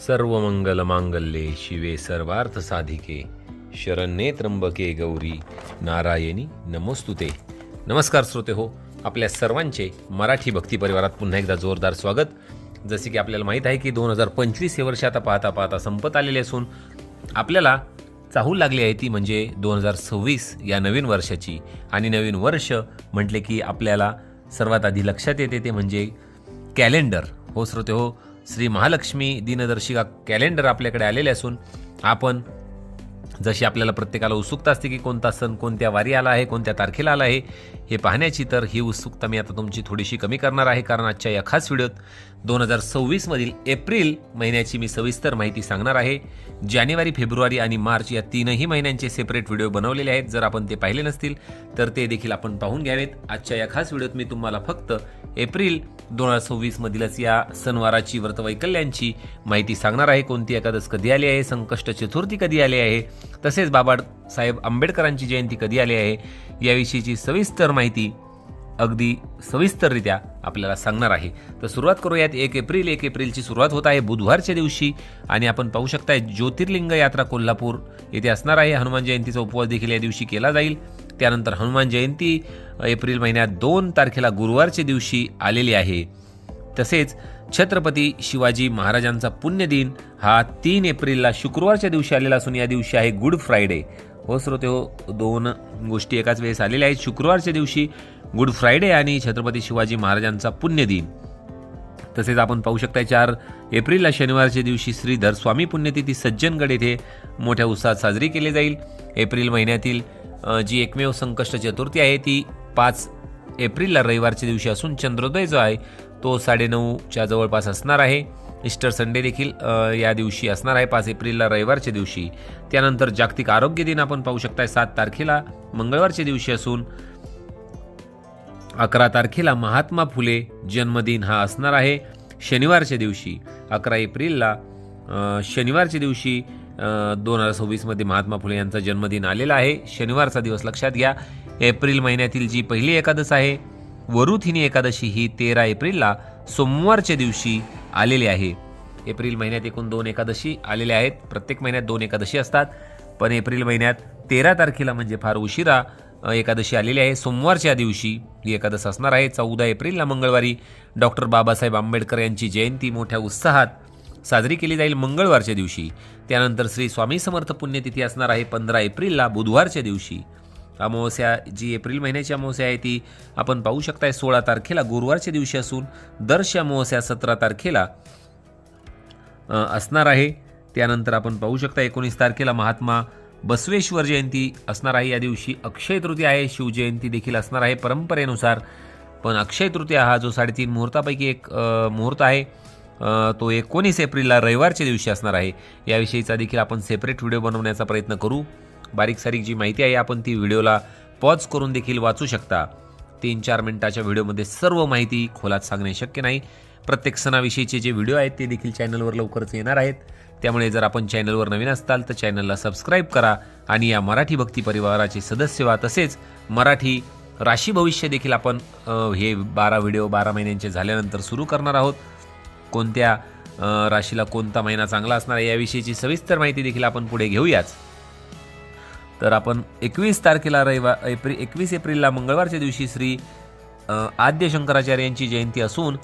सर्व मंगल मांगल्ये शिवे सर्वार्थ साधिके शरण्ये त्र्यंबके गौरी नारायणी नमोस्तुते. नमस्कार श्रोते हो आपल्या सर्वांचे मराठी भक्ती परिवारात पुन्हा एकदा जोरदार स्वागत. जसे की आपल्याला माहीत आहे की दोन हजार पंचवीस हे वर्ष आता पाहता पाहता संपत आलेले असून आपल्याला चाहूल लागली आहे ती म्हणजे दोन हजार सव्वीस या नवीन वर्षाची. आणि नवीन वर्ष म्हटले की आपल्याला सर्वात आधी लक्षात येते ते म्हणजे कॅलेंडर. हो श्रोते हो श्री महालक्ष्मी दिनदर्शिका कॅलेंडर आपल्याकडे आलेले असून आपण जशी आपल्याला प्रत्येकाला उत्सुकता असते की कोणता सण कोणत्या वारी आला आहे कोणत्या तारखेला आला आहे हे पाहण्याची तर ही उत्सुकता मी आता तुमची थोडीशी कमी करणार आहे कारण आजच्या या खास व्हिडिओत दोन हजार सव्वीसमधील एप्रिल महिन्याची मी सविस्तर माहिती सांगणार आहे. जानेवारी फेब्रुवारी आणि मार्च या तीनही महिन्यांचे सेपरेट व्हिडिओ बनवलेले आहेत. जर आपण ते पाहिले नसतील तर ते देखील आपण पाहून घ्यावेत. आजच्या या खास व्हिडिओत मी तुम्हाला फक्त एप्रिल दोन हजार सव्वीसमधीलच या सणवाराची व्रतवैकल्यांची माहिती सांगणार आहे. कोणती एकादश कधी आली आहे? संकष्ट चतुर्थी कधी आली आहे? तसेच बाबासाहेब आंबेडकरांची जयंती कधी आली आहे? याविषयीची सविस्तर माहिती अगदी सविस्तररित्या आपल्याला सांगणार आहे. तर सुरुवात करूयात. एक एप्रिल एक एप्रिलची सुरुवात होत आहे बुधवारच्या दिवशी आणि आपण पाहू शकताय ज्योतिर्लिंग यात्रा कोल्हापूर येथे असणार आहे. हनुमान जयंतीचा उपवास देखील या दिवशी केला जाईल. त्यानंतर हनुमान जयंती एप्रिल महिन्यात दोन तारखेला गुरुवारच्या दिवशी आलेली आहे. तसेच छत्रपती शिवाजी महाराजांचा पुण्यदिन हा तीन एप्रिलला शुक्रवारच्या दिवशी आलेला असून या दिवशी आहे गुड फ्रायडे. हो श्रोते हो दोन गोष्टी एकाच वेळेस आलेल्या आहेत. शुक्रवारच्या दिवशी गुड फ्रायडे आणि छत्रपती शिवाजी महाराजांचा पुण्यदिन. तसेच आपण पाहू शकता चार एप्रिलला शनिवारच्या दिवशी श्रीधर स्वामी पुण्यतिथी सज्जनगड येथे मोठ्या उत्साहात साजरी केली जाईल. एप्रिल महिन्यातील जी एकमेव संकष्ट चतुर्थी आहे ती पाच एप्रिलला रविवारच्या दिवशी असून चंद्रोदय जो आहे तो साडेनऊच्या जवळपास असणार आहे. इस्टर संडे देखील या दिवशी असणार आहे पाच एप्रिलला रविवारच्या दिवशी. त्यानंतर जागतिक आरोग्य दिन आपण पाहू शकताय सात तारखेला मंगळवारच्या दिवशी असून अकरा तारखेला महात्मा फुले जन्मदिन हा असणार आहे शनिवारच्या दिवशी अकरा एप्रिलला शनिवारच्या दिवशी दोन हजार सव्वीसमध्ये महात्मा फुले यांचा जन्मदिन आलेला आहे. शनिवारचा दिवस लक्षात घ्या. एप्रिल महिन्यातील जी पहिली एकादश आहे वरुथिनी एकादशी ही तेरा एप्रिलला सोमवारच्या दिवशी आलेली आहे. एप्रिल महिन्यात एकूण दोन एकादशी आलेल्या आहेत. प्रत्येक महिन्यात दोन एकादशी असतात. पण एप्रिल महिन्यात तेरा तारखेला म्हणजे फार उशिरा एकादशी आलेली आहे. सोमवारच्या दिवशी ही एकादश असणार आहे. चौदा एप्रिलला मंगळवारी डॉक्टर बाबासाहेब आंबेडकर यांची जयंती मोठ्या उत्साहात साजरी केली जाईल मंगळवारच्या दिवशी. त्यानंतर श्री स्वामी समर्थ पुण्यतिथी असणार आहे पंधरा एप्रिलला बुधवारच्या दिवशी. अमावस्या जी एप्रिल महिन्याची अमावस्या आहे ती आपण पाहू शकताय सोळा तारखेला गुरुवारच्या दिवशी असून दर्श अमावस्या सतरा तारखेला असणार आहे. त्यानंतर आपण पाहू शकता एकोणीस तारखेला महात्मा बसवेश्वर जयंती असणार आहे. या दिवशी अक्षय तृतीया आहे शिवजयंती देखील असणार आहे परंपरेनुसार. पण अक्षय तृतीया हा जो साडेतीन मुहूर्तापैकी एक मुहूर्त आहे. तो एकोणीस एप्रिलला रविवारच्या दिवशी असणार आहे. याविषयीचा देखील आपण सेपरेट व्हिडिओ बनवण्याचा प्रयत्न करू. बारीक सारीक जी माहिती आहे आपण ती व्हिडिओला पॉज करून देखील वाचू शकता. तीन चार मिनिटाच्या व्हिडिओमध्ये सर्व माहिती खोलात सांगणे शक्य नाही. प्रत्येक सणाविषयीचे जे व्हिडिओ आहेत ते देखील चॅनलवर लवकरच येणार आहेत. त्यामुळे जर आपण चॅनलवर नवीन असताल तर चॅनलला सबस्क्राईब करा आणि या मराठी भक्ती परिवाराचे सदस्य व्हा. तसेच मराठी राशी भविष्य देखील आपण हे बारा व्हिडिओ बारा महिन्यांचे झाल्यानंतर सुरू करणार आहोत. कोणत्या राशीला कोणता महिना चांगला असणार आहे याविषयीची सविस्तर माहिती देखील आपण पुढे घेऊयाच. तर आपण एकवीस तारखेला रविवार एप्रिल एकवीस एप्रिलला मंगळवारच्या दिवशी श्री आद्य शंकराचार्य यांची जयंती असून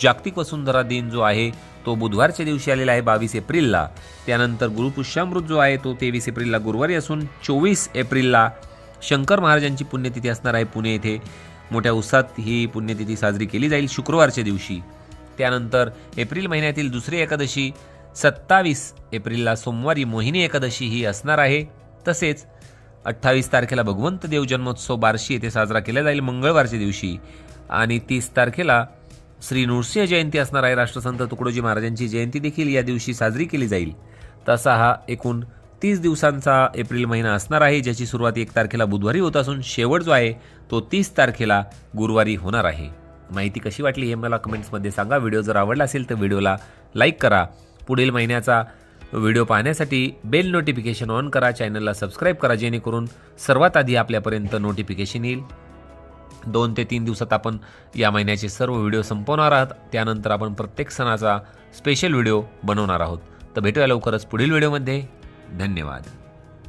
जागतिक वसुंधरा दिन जो आहे तो बुधवारच्या दिवशी आलेला आहे बावीस एप्रिलला. त्यानंतर गुरुपुष्यामृत जो आहे तो तेवीस एप्रिलला गुरुवारी असून चोवीस एप्रिलला शंकर महाराजांची पुण्यतिथी असणार आहे पुणे येथे. मोठ्या उत्साहात ही पुण्यतिथी साजरी केली जाईल शुक्रवारच्या दिवशी. त्यानंतर एप्रिल महिन्यातील दुसरी एकादशी सत्तावीस एप्रिलला सोमवारी मोहिनी एकादशी ही असणार आहे. तसेच अठ्ठावीस तारखेला भगवंत देव जन्मोत्सव बार्शी येथे साजरा केला जाईल मंगळवारच्या दिवशी. आणि तीस तारखेला श्री नृसिंह जयंती असणार आहे. राष्ट्रसंत तुकडोजी महाराजांची जयंती देखील या दिवशी साजरी केली जाईल. तसा हा एकूण तीस दिवसांचा एप्रिल महिना असणार आहे ज्याची सुरुवात एक तारखेला बुधवारी होत असून शेवट जो आहे तो तीस तारखेला गुरुवारी होणार आहे. माहिती कशी वाटली हे मला कमेंट्समध्ये सांगा. व्हिडिओ जर आवडला असेल तर व्हिडिओला लाईक करा. पुढील महिन्याचा व्हिडिओ पाहण्यासाठी बेल नोटिफिकेशन ऑन करा. चॅनलला सबस्क्राईब करा जेणेकरून सर्वात आधी आपल्यापर्यंत नोटिफिकेशन येईल. दोन ते तीन दिवसात आपण या महिन्याचे सर्व व्हिडिओ संपवणार आहात. त्यानंतर आपण प्रत्येक सणाचा स्पेशल व्हिडिओ बनवणार आहोत. तर भेटूया लवकरच पुढील व्हिडिओमध्ये. धन्यवाद.